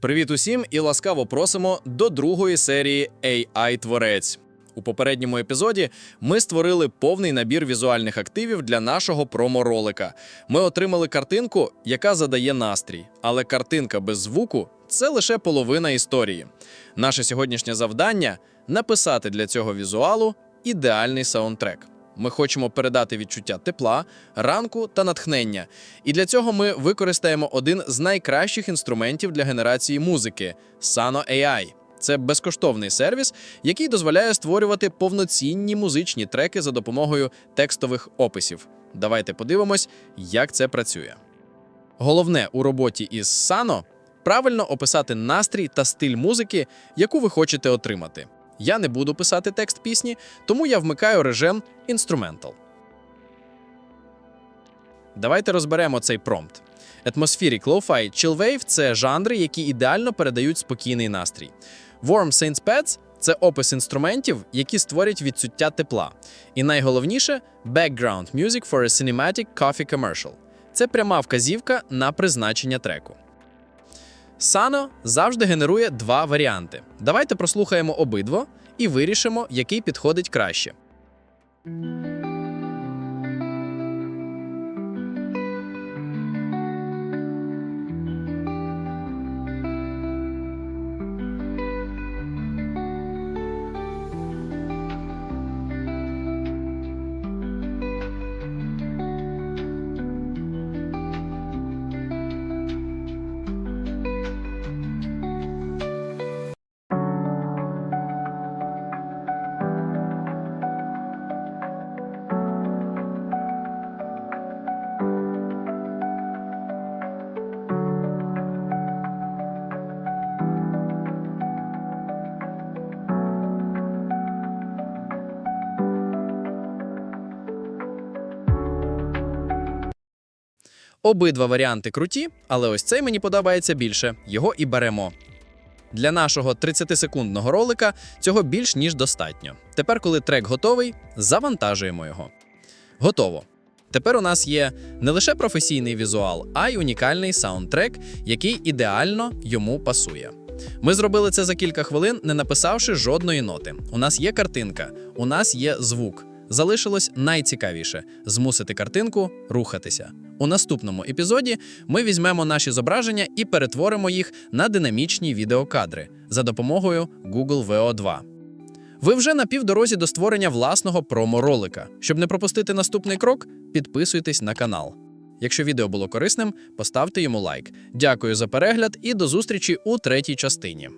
Привіт усім і ласкаво просимо до другої серії AI Творець. У попередньому епізоді ми створили повний набір візуальних активів для нашого промо-ролика. Ми отримали картинку, яка задає настрій, але картинка без звуку це лише половина історії. Наше сьогоднішнє завдання написати для цього візуалу ідеальний саундтрек. Ми хочемо передати відчуття тепла, ранку та натхнення. І для цього ми використаємо один з найкращих інструментів для генерації музики Sano AI. Це безкоштовний сервіс, який дозволяє створювати повноцінні музичні треки за допомогою текстових описів. Давайте подивимось, як це працює. Головне у роботі із Sano – правильно описати настрій та стиль музики, яку ви хочете отримати. Я не буду писати текст пісні, тому я вмикаю режим Instrumental. Давайте розберемо цей промпт. Atmospheric Lo-Fi Chillwave – це жанри, які ідеально передають спокійний настрій. Warm Synth Pads – це опис інструментів, які створять відчуття тепла. І найголовніше Background Music for a Cinematic Coffee Commercial. Це пряма вказівка на призначення треку. Sano завжди генерує два варіанти. Давайте прослухаємо обидва і вирішимо, який підходить краще. Обидва варіанти круті, але ось цей мені подобається більше. Його і беремо. Для нашого 30-секундного ролика цього більш ніж достатньо. Тепер, коли трек готовий, завантажуємо його. Готово. Тепер у нас є не лише професійний візуал, а й унікальний саундтрек, який ідеально йому пасує. Ми зробили це за кілька хвилин, не написавши жодної ноти. У нас є картинка, у нас є звук. Залишилось найцікавіше змусити картинку рухатися. У наступному епізоді ми візьмемо наші зображення і перетворимо їх на динамічні відеокадри за допомогою Google VO2. Ви вже на півдорозі до створення власного промо-ролика. Щоб не пропустити наступний крок, підписуйтесь на канал. Якщо відео було корисним, поставте йому лайк. Дякую за перегляд і до зустрічі у третій частині.